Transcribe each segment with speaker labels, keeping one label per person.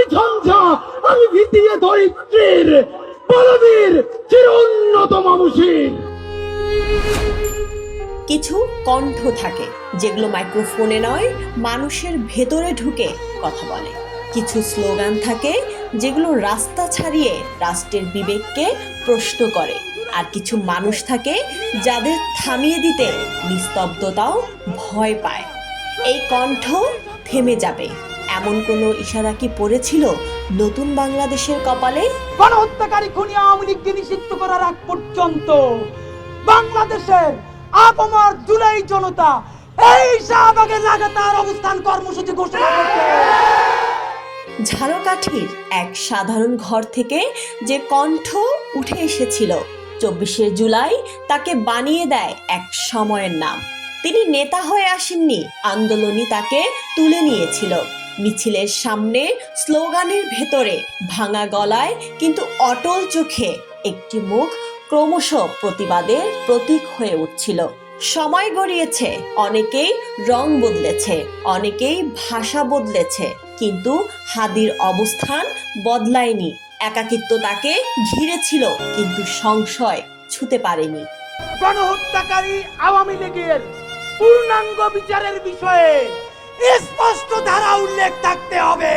Speaker 1: আমি ঝঞ্ঝা, আমি ভীতিয়ে ধরিত্রীর বলবীর চির উন্নত মামুষীর
Speaker 2: কিছু কণ্ঠ থাকে, যেগুলো মাইক্রোফোনে নয়, মানুষের ভেতরে ঢুকে কথা বলে। কিছু স্লোগান থাকে, যেগুলো রাস্তা ছাড়িয়ে রাষ্ট্রের বিবেককে প্রশ্ন করে। আর কিছু মানুষ থাকে, যাদের থামিয়ে দিতে নিস্তব্ধতাও ভয় পায়। এই কণ্ঠ থেমে যাবে। এমন কোনো ইশারা কি পড়েছিল নতুন বাংলাদেশের কপালে?
Speaker 3: গণহত্যাকারী খুনি আওয়ামী লীগকে নিষিদ্ধ করার আগ পর্যন্ত বাংলাদেশের আপমার জুলাই জনতা এই শাহবাগে লাগাতার অবস্থান কর্মসূচি ঘোষণা করছে।
Speaker 2: ঝালকাঠির এক সাধারণ ঘর থেকে যে কণ্ঠ উঠে এসেছিল চব্বিশে জুলাই তাকে বানিয়ে দেয় এক সময়ের নাম। তিনি নেতা হয়ে আসেননি আন্দোলনই তাকে তুলে নিয়েছিল। মিছিলের সামনে স্লোগানের ভেতরে ভাঙা গলায় কিন্তু অটল চোখে একটি মুখ ক্রমশ প্রতিবাদের প্রতীক হয়ে উঠছিল। সময় গড়িয়েছে, অনেকেই রং বদলেছে, অনেকেই ভাষা বদলেছে, কিন্তু হাদির অবস্থান বদলায়নি। একাকিত্ব তাকে ঘিরেছিল, কিন্তু সংশয় ছুতে পারেনি।
Speaker 3: গণহত্যাকারী আওয়ামী লীগের পূর্ণাঙ্গ বিচারের বিষয়ে স্পষ্ট ধারা উল্লেখ থাকতে হবে।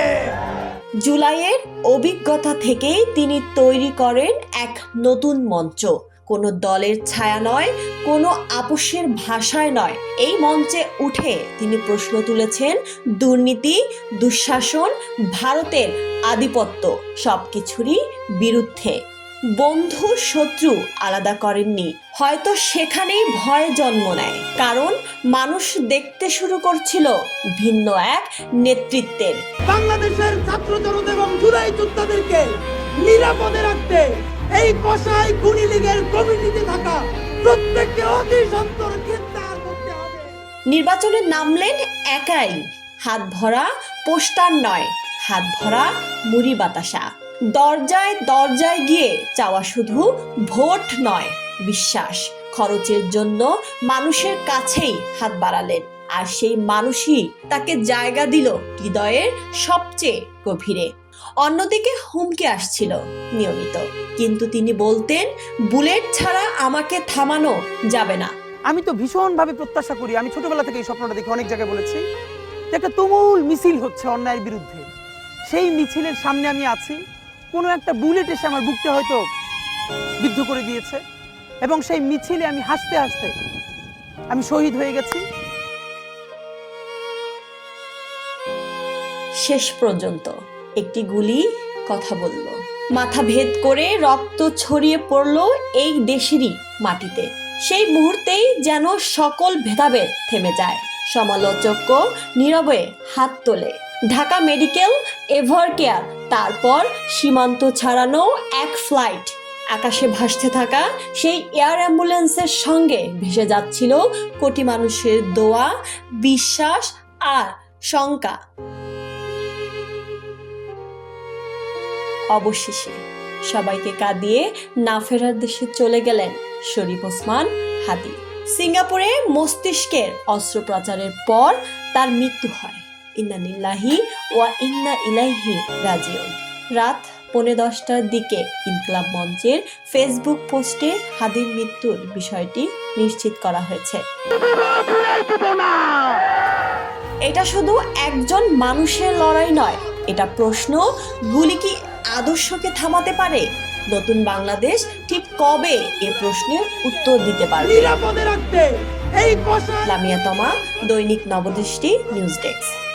Speaker 2: জুলাইয়ের অভিজ্ঞতা থেকেই তিনি তৈরি করেন এক নতুন মঞ্চ। কোনো দলের ছায়া নয়, কোনো আপোষের ভাষায় নয়। এই মঞ্চে উঠে তিনি প্রশ্ন তুলেছেন, দুর্নীতি, দুঃশাসন, ভারতের আধিপত্য সব কিছুরই বিরুদ্ধে। বন্ধু শত্রু আলাদা করেননি। হয়তো সেখানেই ভয় জন্ম নেয়। কারণ মানুষ দেখতে শুরু করছিল ভিন্ন এক নেতৃত্বের।
Speaker 3: বাংলাদেশের ছাত্র জনতা এবং জুলাই যোদ্ধাদেরকে নিরাপদে রাখতে এই কষাই খুনি লীগের কমিটিতে থাকা প্রত্যেককে অতি সত্তর গ্রেপ্তার করতে হবে।
Speaker 2: নির্বাচনে নামলেন একাই। হাত ভরা পোস্টার নয় হাত ভরা মুড়ি বাতাসা। দরজায় দরজায় গিয়ে চাওয়া শুধু ভোট নয়, বিশ্বাস। খরচের জন্য মানুষের কাছেই হাত বাড়ালেন। আর সেই মানুষই তাকে জায়গা দিল হৃদয়ের সবচেয়ে গভীরে। অন্যদিকে হুমকি আসছিল নিয়মিত। কিন্তু তিনি বলতেন, বুলেট ছাড়া আমাকে থামানো যাবে না।
Speaker 4: আমি তো ভীষণভাবে প্রত্যাশা করি। আমি ছোটবেলা থেকে এই স্বপ্নটা দেখে অনেক জায়গায় বলেছি একটা তুমুল মিছিল হচ্ছে অন্যায়ের বিরুদ্ধে। সেই মিছিলের সামনে আমি আছি। কোনো একটা বুলেট এসে আমার বুকটা হয়তো বিদ্ধ করে দিয়েছে। এবং সেই মিছিলে আমি হাসতে হাসতে আমি শহীদ হয়ে গেছি।
Speaker 2: শেষ পর্যন্ত একটি গুলি কথা বলল। মাথা ভেদ করে রক্ত ছড়িয়ে পড়ল এই দেশেরই মাটিতে। সেই মুহূর্তেই যেন সকল ভেদাভেদ থেমে যায়। সমালোচক নীরবে হাত তোলে। ঢাকা মেডিকেল এভার কেয়ার, তারপর সীমান্ত ছাড়ানো এক ফ্লাইট। আকাশে ভাসতে থাকা সেই এয়ার অ্যাম্বুলেন্সের সঙ্গে ভেসে যাচ্ছিল কোটি মানুষের দোয়া, বিশ্বাস আর শঙ্কা। অবশেষে সবাইকে কাঁদিয়ে না ফেরার দেশে চলে গেলেন শরীফ ওসমান হাদি। সিঙ্গাপুরে মস্তিষ্কের অস্ত্রোপচারের পর তার মৃত্যু হয়। ইন্না নিল্লাহি ওয়া ইন্না ইলাইহি রাজিউন। রাত পৌনে দশটার দিকে ইনকলাব মঞ্চের ফেসবুক পোস্টে হাদির মৃত্যুর বিষয়টি নিশ্চিত করা হয়েছে। এটা শুধু একজন মানুষের লড়াই নয়, এটা প্রশ্ন গুলি কি আদর্শকে থামাতে পারে? নতুন বাংলাদেশ ঠিক কবে এ প্রশ্নের উত্তর দিতে পারবে? লামিয়া তমা দৈনিক নবদৃষ্টি নিউজ ডেস্ক।